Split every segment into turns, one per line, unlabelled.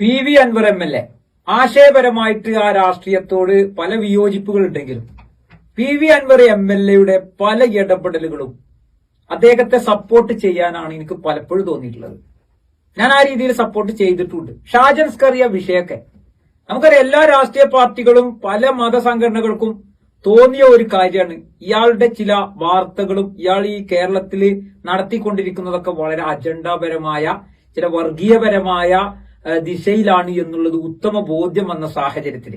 P V Anvar M L A. ആശയപരമായിട്ട് ആ രാഷ്ട്രീയത്തോട് പല വിയോജിപ്പുകൾ ഉണ്ടെങ്കിലും P V Anwar M L എയുടെ പല ഇടപെടലുകളും അദ്ദേഹത്തെ സപ്പോർട്ട് ചെയ്യാനാണ് എനിക്ക് പലപ്പോഴും തോന്നിയിട്ടുള്ളത്. ഞാൻ ആ രീതിയിൽ സപ്പോർട്ട് ചെയ്തിട്ടുണ്ട്. ഷാജൻ സ്കറിയ വിഷയമൊക്കെ. നമുക്കറിയാം എല്ലാ രാഷ്ട്രീയ പാർട്ടികളും പല മതസംഘടനകൾക്കും തോന്നിയ ഒരു കാര്യമാണ്. ഇയാളുടെ ചില വാർത്തകളും ഇയാൾ ഈ കേരളത്തിൽ നടത്തിക്കൊണ്ടിരിക്കുന്നതൊക്കെ വളരെ അജണ്ടാപരമായ ചില വർഗീയപരമായ ദിശയിലാണ് എന്നുള്ളത് ഉത്തമ ബോധ്യം വന്ന സാഹചര്യത്തിൽ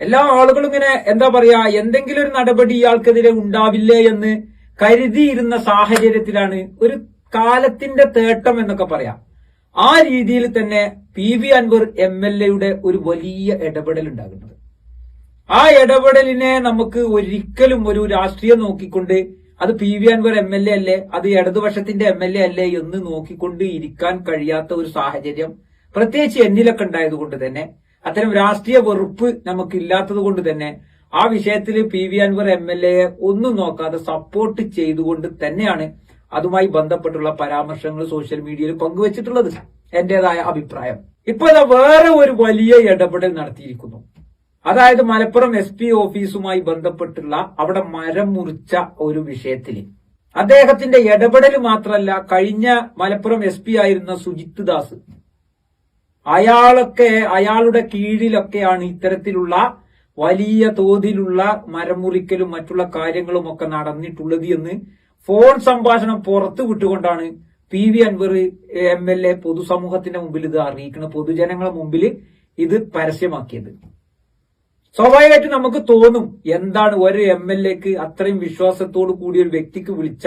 എല്ലാ ആളുകളും ഇങ്ങനെ എന്താ പറയാ എന്തെങ്കിലും ഒരു നടപടി ഇയാൾക്കെതിരെ ഉണ്ടാവില്ലേ എന്ന് കരുതിയിരുന്ന സാഹചര്യത്തിലാണ് ഒരു കാലത്തിന്റെ തേട്ടം എന്നൊക്കെ പറയാം. ആ രീതിയിൽ തന്നെ P V Anwar M L എയുടെ ഒരു വലിയ ഇടപെടൽ ഉണ്ടാകുന്നത്. ആ ഇടപെടലിനെ നമുക്ക് ഒരിക്കലും ഒരു രാഷ്ട്രീയം നോക്കിക്കൊണ്ട് അത് P V Anvar M L A അല്ലേ അത് ഇടതുപക്ഷത്തിന്റെ എം എൽ എ അല്ലേ എന്ന് നോക്കിക്കൊണ്ട് ഇരിക്കാൻ കഴിയാത്ത ഒരു സാഹചര്യം പ്രത്യേകിച്ച് എന്നിലൊക്കെ ഉണ്ടായതുകൊണ്ട് തന്നെ അത്തരം രാഷ്ട്രീയ വെറുപ്പ് നമുക്ക് ഇല്ലാത്തത് കൊണ്ട് തന്നെ ആ വിഷയത്തിൽ P V Anwar M L എയെ ഒന്നും നോക്കാതെ സപ്പോർട്ട് ചെയ്തുകൊണ്ട് തന്നെയാണ് അതുമായി ബന്ധപ്പെട്ടുള്ള പരാമർശങ്ങൾ സോഷ്യൽ മീഡിയയിൽ പങ്കുവച്ചിട്ടുള്ളത് എന്റേതായ അഭിപ്രായം. ഇപ്പൊ വേറെ ഒരു വലിയ ഇടപെടൽ നടത്തിയിരിക്കുന്നു. അതായത് മലപ്പുറം എസ് പി ഓഫീസുമായി ബന്ധപ്പെട്ടുള്ള അവിടെ മരം മുറിച്ച ഒരു വിഷയത്തിൽ. അദ്ദേഹത്തിന്റെ ഇടപെടൽ മാത്രമല്ല കഴിഞ്ഞ മലപ്പുറം എസ് ആയിരുന്ന സുജിത് ദാസ് അയാളൊക്കെ അയാളുടെ കീഴിലൊക്കെയാണ് ഇത്തരത്തിലുള്ള വലിയ തോതിലുള്ള മരമുറിക്കലും മറ്റുള്ള കാര്യങ്ങളും ഒക്കെ നടന്നിട്ടുള്ളത് എന്ന് ഫോൺ സംഭാഷണം പുറത്തു വിട്ടുകൊണ്ടാണ് P V Anvar M L A പൊതുസമൂഹത്തിന്റെ മുമ്പിൽ ഇത് അറിയിക്കുന്നത് പൊതുജനങ്ങളുടെ മുമ്പിൽ ഇത് പരസ്യമാക്കിയത്. സ്വാഭാവികമായിട്ട് നമുക്ക് തോന്നും എന്താണ് ഒരു എം എൽ എക്ക് അത്രയും വിശ്വാസത്തോടു കൂടിയ ഒരു വ്യക്തിക്ക് വിളിച്ച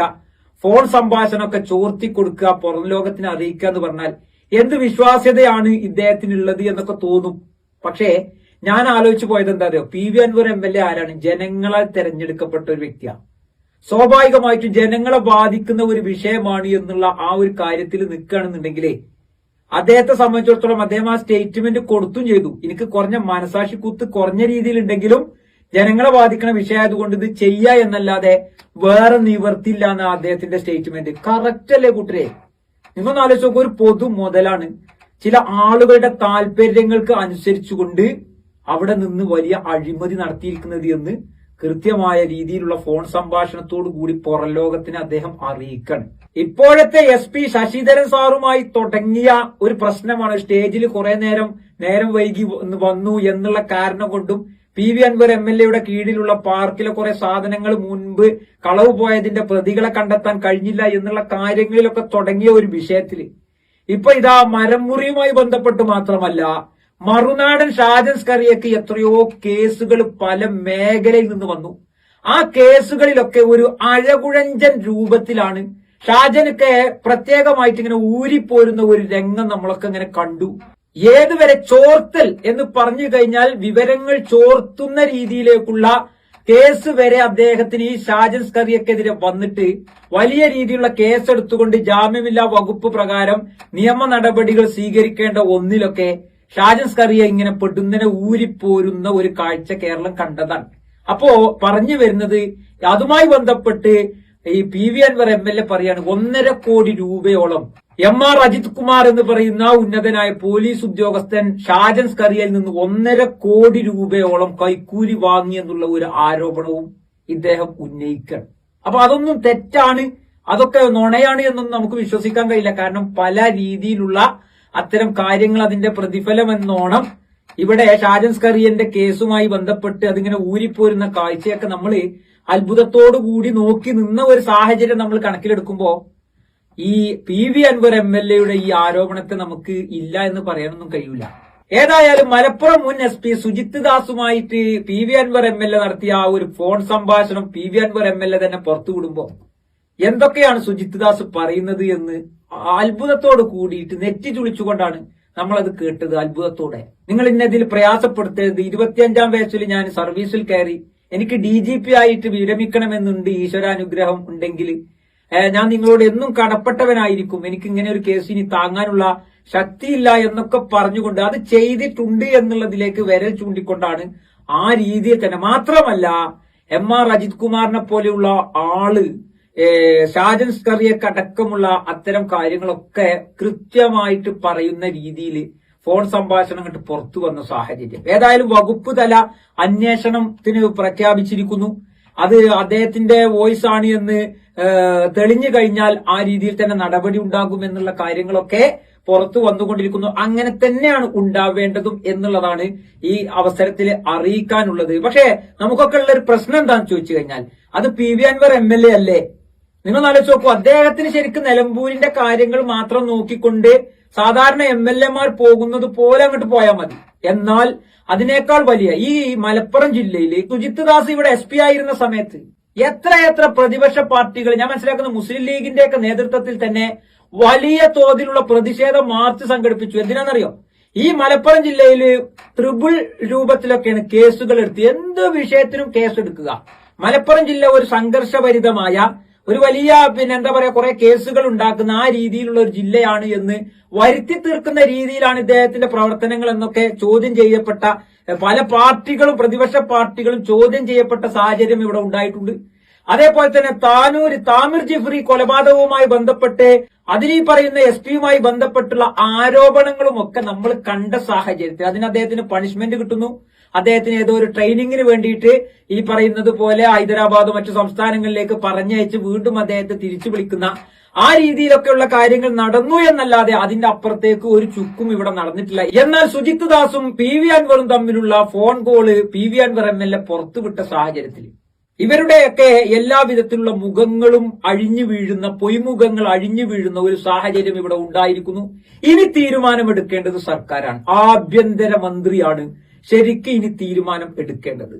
ഫോൺ സംഭാഷണമൊക്കെ ചോർത്തി കൊടുക്കുക പുറം ലോകത്തിന് അറിയിക്കുക എന്ന് പറഞ്ഞാൽ എന്ത് വിശ്വാസ്യതയാണ് ഇദ്ദേഹത്തിനുള്ളത് എന്നൊക്കെ തോന്നും. പക്ഷേ ഞാൻ ആലോചിച്ചു പോയത് എന്താ അറിയോ? P V Anvar M L A ആരാണ്? ജനങ്ങളാൽ തെരഞ്ഞെടുക്കപ്പെട്ട ഒരു വ്യക്തിയാണ്. സ്വാഭാവികമായിട്ടും ജനങ്ങളെ ബാധിക്കുന്ന ഒരു വിഷയമാണ് എന്നുള്ള ആ ഒരു കാര്യത്തിൽ നിൽക്കുകയാണെന്നുണ്ടെങ്കിലേ അദ്ദേഹത്തെ സംബന്ധിച്ചിടത്തോളം അദ്ദേഹം ആ സ്റ്റേറ്റ്മെന്റ് കൊടുത്തും ചെയ്തു. എനിക്ക് കുറഞ്ഞ മനസാക്ഷി കുത്ത് കുറഞ്ഞ രീതിയിലുണ്ടെങ്കിലും ജനങ്ങളെ ബാധിക്കുന്ന വിഷയമായതുകൊണ്ട് ഇത് ചെയ്യുക എന്നല്ലാതെ വേറെ നിവർത്തില്ല എന്ന അദ്ദേഹത്തിന്റെ സ്റ്റേറ്റ്മെന്റ്. കറക്റ്റ് അല്ലേ കൂട്ടരെ? നിങ്ങളൊന്ന് ആലോചിച്ച് നോക്കൂ ഒരു പൊതു മുതലാണ്. ചില ആളുകളുടെ താല്പര്യങ്ങൾക്ക് അനുസരിച്ചുകൊണ്ട് അവിടെ നിന്ന് വലിയ അഴിമതി നടത്തിയിരിക്കുന്നത് എന്ന് കൃത്യമായ രീതിയിലുള്ള ഫോൺ സംഭാഷണത്തോടു കൂടി പുറം ലോകത്തിന് അദ്ദേഹം അറിയിക്കണം. ഇപ്പോഴത്തെ എസ് പി ശശിധരൻ സാറുമായി തുടങ്ങിയ ഒരു പ്രശ്നമാണ് സ്റ്റേജിൽ കുറെ നേരം നേരം വൈകി വന്നു എന്നുള്ള കാരണം കൊണ്ടും P V Anwar M L എയുടെ കീഴിലുള്ള പാർക്കിലെ കുറെ സാധനങ്ങൾ മുൻപ് കളവ് പോയതിന്റെ പ്രതികളെ കണ്ടെത്താൻ കഴിഞ്ഞില്ല എന്നുള്ള കാര്യങ്ങളിലൊക്കെ തുടങ്ങിയ ഒരു വിഷയത്തിൽ. ഇപ്പൊ ഇതാ മരംമുറിയുമായി ബന്ധപ്പെട്ട് മാത്രമല്ല മറുനാടൻ ഷാജൻ സ്കറിയക്ക് എത്രയോ കേസുകൾ പല മേഖലയിൽ നിന്ന് വന്നു. ആ കേസുകളിലൊക്കെ ഒരു അഴകുഴഞ്ചൻ രൂപത്തിലാണ് ഷാജനൊക്കെ പ്രത്യേകമായിട്ട് ഇങ്ങനെ ഊരിപ്പോരുന്ന ഒരു രംഗം നമ്മളൊക്കെ ഇങ്ങനെ കണ്ടു. ഏതുവരെ ചോർത്തൽ എന്ന് പറഞ്ഞു കഴിഞ്ഞാൽ വിവരങ്ങൾ ചോർത്തുന്ന രീതിയിലേക്കുള്ള കേസ് വരെ അദ്ദേഹത്തിന് ഈ ഷാജൻ സ്കറിയക്കെതിരെ വന്നിട്ട് വലിയ രീതിയിലുള്ള കേസ് എടുത്തുകൊണ്ട് ജാമ്യമില്ലാ വകുപ്പ് പ്രകാരം നിയമ നടപടികൾ സ്വീകരിക്കേണ്ട ഒന്നിലൊക്കെ ഷാജൻ സ്കറിയ ഇങ്ങനെ പെടുന്നനെ ഊരിപ്പോരുന്ന ഒരു കാഴ്ച കേരളം കണ്ടതാണ്. അപ്പോ പറഞ്ഞു വരുന്നത് അതുമായി ബന്ധപ്പെട്ട് ഈ P V Anvar M L A പറയാണ് ഒന്നര കോടി രൂപയോളം എം ആർ അജിത് കുമാർ എന്ന് പറയുന്ന ഉന്നതനായ പോലീസ് ഉദ്യോഗസ്ഥൻ ഷാജൻ സ്കറിയയിൽ നിന്ന് ഒന്നര കോടി രൂപയോളം കൈക്കൂലി വാങ്ങി എന്നുള്ള ഒരു ആരോപണവും ഇദ്ദേഹം ഉന്നയിക്കണം. അപ്പൊ അതൊന്നും തെറ്റാണ്. അതൊക്കെ നുണയാണ് എന്നൊന്നും നമുക്ക് വിശ്വസിക്കാൻ കഴിയില്ല. കാരണം പല രീതിയിലുള്ള അത്തരം കാര്യങ്ങൾ അതിന്റെ പ്രതിഫലം എന്നോണം ഇവിടെ ഷാജൻ സ്കറിയന്റെ കേസുമായി ബന്ധപ്പെട്ട് അതിങ്ങനെ ഊരിപ്പോരുന്ന കാഴ്ചയൊക്കെ നമ്മൾ അത്ഭുതത്തോടു കൂടി നോക്കി നിന്ന ഒരു സാഹചര്യം നമ്മൾ കണക്കിലെടുക്കുമ്പോ ഈ P V Anwar M L എയുടെ ഈ ആരോപണത്തെ നമുക്ക് ഇല്ല എന്ന് പറയാനൊന്നും കഴിയൂല. ഏതായാലും മലപ്പുറം മുൻ S P Sujith ദാസുമായിട്ട് P V Anvar M L A നടത്തിയ ആ ഒരു ഫോൺ സംഭാഷണം P V Anvar M L A തന്നെ പുറത്തുവിടുമ്പോ എന്തൊക്കെയാണ് സുജിത് ദാസ് പറയുന്നത് എന്ന് അത്ഭുതത്തോട് കൂടിയിട്ട് നെറ്റി ചുളിച്ചുകൊണ്ടാണ് നമ്മളത് കേട്ടത് അത്ഭുതത്തോടെ. നിങ്ങൾ ഇന്നതിൽ പ്രയാസപ്പെടുത്തരുത്. ഇരുപത്തിയഞ്ചാം വയസ്സിൽ ഞാൻ സർവീസിൽ കയറി എനിക്ക് ഡി ജി പി ആയിട്ട് വിരമിക്കണമെന്നുണ്ട് ഈശ്വരാനുഗ്രഹം ഉണ്ടെങ്കിൽ ഞാൻ നിങ്ങളോട് എന്നും കടപ്പെട്ടവനായിരിക്കും. എനിക്ക് ഇങ്ങനെ ഒരു കേസ് ഇനി താങ്ങാനുള്ള ശക്തിയില്ല എന്നൊക്കെ പറഞ്ഞുകൊണ്ട് അത് ചെയ്തിട്ടുണ്ട് എന്നുള്ളതിലേക്ക് വിരൽ ചൂണ്ടിക്കൊണ്ടാണ് ആ രീതിയിൽ തന്നെ. മാത്രമല്ല എം ആർ അജിത് കുമാറിനെ പോലെയുള്ള ആൾ ഷാജൻ സ്കറിയൊക്കെ അടക്കമുള്ള അത്തരം കാര്യങ്ങളൊക്കെ കൃത്യമായിട്ട് പറയുന്ന രീതിയിൽ ഫോൺ സംഭാഷണം കണ്ട് പുറത്തു വന്ന സാഹചര്യം. ഏതായാലും വകുപ്പ് തല അന്വേഷണത്തിന് പ്രഖ്യാപിച്ചിരിക്കുന്നു. അത് അദ്ദേഹത്തിന്റെ വോയിസ് ആണ് എന്ന് തെളിഞ്ഞു കഴിഞ്ഞാൽ ആ രീതിയിൽ തന്നെ നടപടി ഉണ്ടാകുമെന്നുള്ള കാര്യങ്ങളൊക്കെ പുറത്തു വന്നുകൊണ്ടിരിക്കുന്നു. അങ്ങനെ തന്നെയാണ് ഉണ്ടാവേണ്ടതും എന്നുള്ളതാണ് ഈ അവസരത്തിൽ അറിയിക്കാനുള്ളത്. പക്ഷേ നമുക്കൊക്കെ ഉള്ള ഒരു പ്രശ്നം എന്താണെന്ന് ചോദിച്ചു കഴിഞ്ഞാൽ അത് P V Anvar M L A അല്ലേ? നിങ്ങൾ ആലോചിച്ച് നോക്കൂ അദ്ദേഹത്തിന് ശരിക്കും നിലമ്പൂരിന്റെ കാര്യങ്ങൾ മാത്രം നോക്കിക്കൊണ്ട് സാധാരണ എം എൽ എമാർ പോകുന്നത് പോലെ അങ്ങോട്ട് പോയാൽ മതി. എന്നാൽ അതിനേക്കാൾ വലിയ ഈ മലപ്പുറം ജില്ലയിൽ സുജിത് ദാസ് ഇവിടെ എസ് ആയിരുന്ന സമയത്ത് എത്ര എത്ര പ്രതിപക്ഷ പാർട്ടികൾ ഞാൻ മനസ്സിലാക്കുന്ന മുസ്ലിം ലീഗിന്റെ ഒക്കെ നേതൃത്വത്തിൽ തന്നെ വലിയ തോതിലുള്ള പ്രതിഷേധ മാർച്ച് സംഘടിപ്പിച്ചു. എന്തിനാണെന്നറിയോ? ഈ മലപ്പുറം ജില്ലയിൽ ട്രിബിൾ രൂപത്തിലൊക്കെയാണ് കേസുകൾ എടുത്ത്. എന്ത് വിഷയത്തിനും കേസ് എടുക്കുക. മലപ്പുറം ജില്ല ഒരു സംഘർഷഭരിതമായ ഒരു വലിയ പിന്നെ എന്താ പറയാ കുറെ കേസുകൾ ഉണ്ടാക്കുന്ന ആ രീതിയിലുള്ള ഒരു ജില്ലയാണ് എന്ന് വരുത്തി തീർക്കുന്ന രീതിയിലാണ് ഇദ്ദേഹത്തിന്റെ പ്രവർത്തനങ്ങൾ എന്നൊക്കെ ചോദ്യം ചെയ്യപ്പെട്ട പല പാർട്ടികളും പ്രതിപക്ഷ പാർട്ടികളും ചോദ്യം ചെയ്യപ്പെട്ട സാഹചര്യം ഇവിടെ ഉണ്ടായിട്ടുണ്ട്. അതേപോലെ തന്നെ താനൂര് താമിർ ജിഫ്രി കൊലപാതകവുമായി ബന്ധപ്പെട്ട് അതിനീ പറയുന്ന എസ് പിയുമായി ബന്ധപ്പെട്ടുള്ള ആരോപണങ്ങളും ഒക്കെ നമ്മൾ കണ്ട സാഹചര്യത്തിൽ അതിന് അദ്ദേഹത്തിന് പണിഷ്മെന്റ് കിട്ടുന്നു. അദ്ദേഹത്തിന് ഏതോ ഒരു ട്രെയിനിങ്ങിന് വേണ്ടിയിട്ട് ഈ പറയുന്നത് പോലെ ഹൈദരാബാദ് മറ്റു സംസ്ഥാനങ്ങളിലേക്ക് പറഞ്ഞയച്ച് വീണ്ടും അദ്ദേഹത്തെ തിരിച്ചു വിളിക്കുന്ന ആ രീതിയിലൊക്കെയുള്ള കാര്യങ്ങൾ നടന്നു എന്നല്ലാതെ അതിന്റെ അപ്പുറത്തേക്ക് ഒരു ചുക്കും ഇവിടെ നടന്നിട്ടില്ല. എന്നാൽ സുജിത് ദാസും പി വി അൻവറും തമ്മിലുള്ള phone call P V Anvar M L A പുറത്തുവിട്ട സാഹചര്യത്തിൽ ഇവരുടെയൊക്കെ എല്ലാ വിധത്തിലുള്ള മുഖങ്ങളും അഴിഞ്ഞു വീഴുന്ന പൊയ്മുഖങ്ങൾ അഴിഞ്ഞു വീഴുന്ന ഒരു സാഹചര്യം ഇവിടെ ഉണ്ടായിരിക്കുന്നു. ഇനി തീരുമാനമെടുക്കേണ്ടത് സർക്കാരാണ്. ആഭ്യന്തര മന്ത്രിയാണ് ശരിക്കും ഇനി തീരുമാനം എടുക്കേണ്ടത്.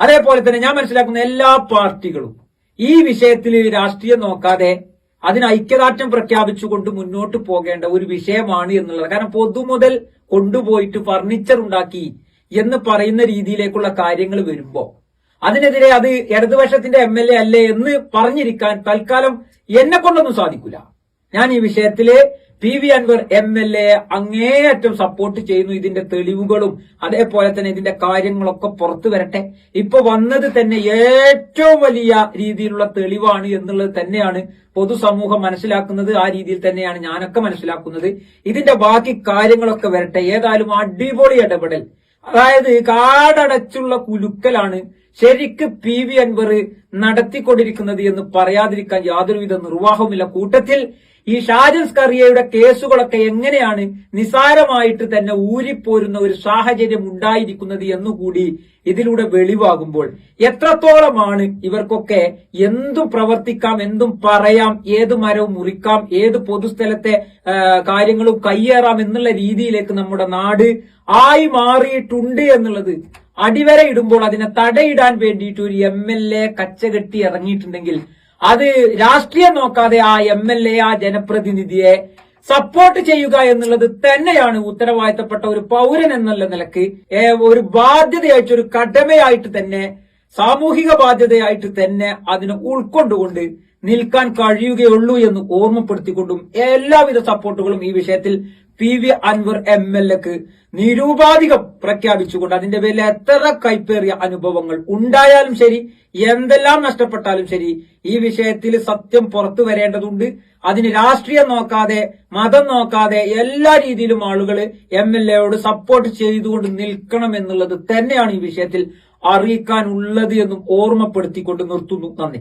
അതേപോലെ തന്നെ ഞാൻ മനസ്സിലാക്കുന്ന എല്ലാ പാർട്ടികളും ഈ വിഷയത്തിൽ രാഷ്ട്രീയം നോക്കാതെ അതിന് ഐക്യദാർഢ്യം പ്രഖ്യാപിച്ചുകൊണ്ട് മുന്നോട്ട് പോകേണ്ട ഒരു വിഷയമാണ് എന്നുള്ളത്. കാരണം പൊതുമുതൽ കൊണ്ടുപോയിട്ട് ഫർണിച്ചർ ഉണ്ടാക്കി എന്ന് പറയുന്ന രീതിയിലേക്കുള്ള കാര്യങ്ങൾ വരുമ്പോ അതിനെതിരെ അത് ഇടതുപക്ഷത്തിന്റെ എം എൽ എ അല്ലേ എന്ന് പറഞ്ഞിരിക്കാൻ തൽക്കാലം എന്നെ കൊണ്ടൊന്നും സാധിക്കില്ല ഞാൻ ഈ വിഷയത്തിൽ P V Anvar M L A അങ്ങേയറ്റം സപ്പോർട്ട് ചെയ്യുന്നു. ഇതിന്റെ തെളിവുകളും അതേപോലെ തന്നെ ഇതിന്റെ കാര്യങ്ങളൊക്കെ പുറത്തു വരട്ടെ. ഇപ്പൊ വന്നത് തന്നെ ഏറ്റവും വലിയ രീതിയിലുള്ള തെളിവാണ് എന്നുള്ളത് തന്നെയാണ് പൊതുസമൂഹം മനസ്സിലാക്കുന്നത്. ആ രീതിയിൽ തന്നെയാണ് ഞാനൊക്കെ മനസ്സിലാക്കുന്നത്. ഇതിന്റെ ബാക്കി കാര്യങ്ങളൊക്കെ വരട്ടെ. ഏതായാലും അടിപൊളി ഇടപെടൽ. അതായത് കാടടച്ചുള്ള കുലുക്കലാണ് ശരിക്ക് പി വി അൻവർ നടത്തിക്കൊണ്ടിരിക്കുന്നത് എന്ന് പറയാതിരിക്കാൻ യാതൊരുവിധ നിർവാഹവുമില്ല. കൂട്ടത്തിൽ ഈ ഷാജൻ സ്കറിയയുടെ കേസുകളൊക്കെ എങ്ങനെയാണ് നിസാരമായിട്ട് തന്നെ ഊരിപ്പോരുന്ന ഒരു സാഹചര്യം ഉണ്ടായിരിക്കുന്നത് എന്നുകൂടി ഇതിലൂടെ വെളിവാകുമ്പോൾ എത്രത്തോളമാണ് ഇവർക്കൊക്കെ എന്തും പ്രവർത്തിക്കാം എന്തും പറയാം ഏത് മരവും മുറിക്കാം ഏത് പൊതുസ്ഥലത്തെ കാര്യങ്ങളും കയ്യേറാം എന്നുള്ള രീതിയിലേക്ക് നമ്മുടെ നാട് ആയി മാറിയിട്ടുണ്ട് എന്നുള്ളത് അടിവരെ ഇടുമ്പോൾ അതിനെ തടയിടാൻ വേണ്ടിയിട്ട് ഒരു എം എൽ എ കച്ചകെട്ടി ഇറങ്ങിയിട്ടുണ്ടെങ്കിൽ അത് രാഷ്ട്രീയം നോക്കാതെ ആ എം എൽ എ ആ ജനപ്രതിനിധിയെ സപ്പോർട്ട് ചെയ്യുക എന്നുള്ളത് തന്നെയാണ് ഉത്തരവാദിത്തപ്പെട്ട ഒരു പൗരൻ എന്നുള്ള നിലയ്ക്ക് ഒരു ബാധ്യതയായിട്ട് ഒരു കടമയായിട്ട് തന്നെ സാമൂഹിക ബാധ്യതയായിട്ട് തന്നെ അതിനെ ഉൾക്കൊണ്ടുകൊണ്ട് നിൽക്കാൻ കഴിയുകയുള്ളൂ എന്ന് ഓർമ്മപ്പെടുത്തിക്കൊണ്ടും എല്ലാവിധ സപ്പോർട്ടുകളും ഈ വിഷയത്തിൽ P V Anwar M L എക്ക് നിരൂപാധികം പ്രഖ്യാപിച്ചുകൊണ്ട് അതിന്റെ പേരിൽ എത്ര കൈപ്പേറിയ അനുഭവങ്ങൾ ഉണ്ടായാലും ശരി എന്തെല്ലാം നഷ്ടപ്പെട്ടാലും ശരി ഈ വിഷയത്തിൽ സത്യം പുറത്തു വരേണ്ടതുണ്ട്. അതിന് രാഷ്ട്രീയം നോക്കാതെ മതം നോക്കാതെ എല്ലാ രീതിയിലും ആളുകൾ എം എൽ എയോട് സപ്പോർട്ട് ചെയ്തുകൊണ്ട് നിൽക്കണം എന്നുള്ളത് തന്നെയാണ് ഈ വിഷയത്തിൽ അറിയിക്കാനുള്ളത് എന്നും ഓർമ്മപ്പെടുത്തിക്കൊണ്ട് നിർത്തുന്നു. നന്ദി.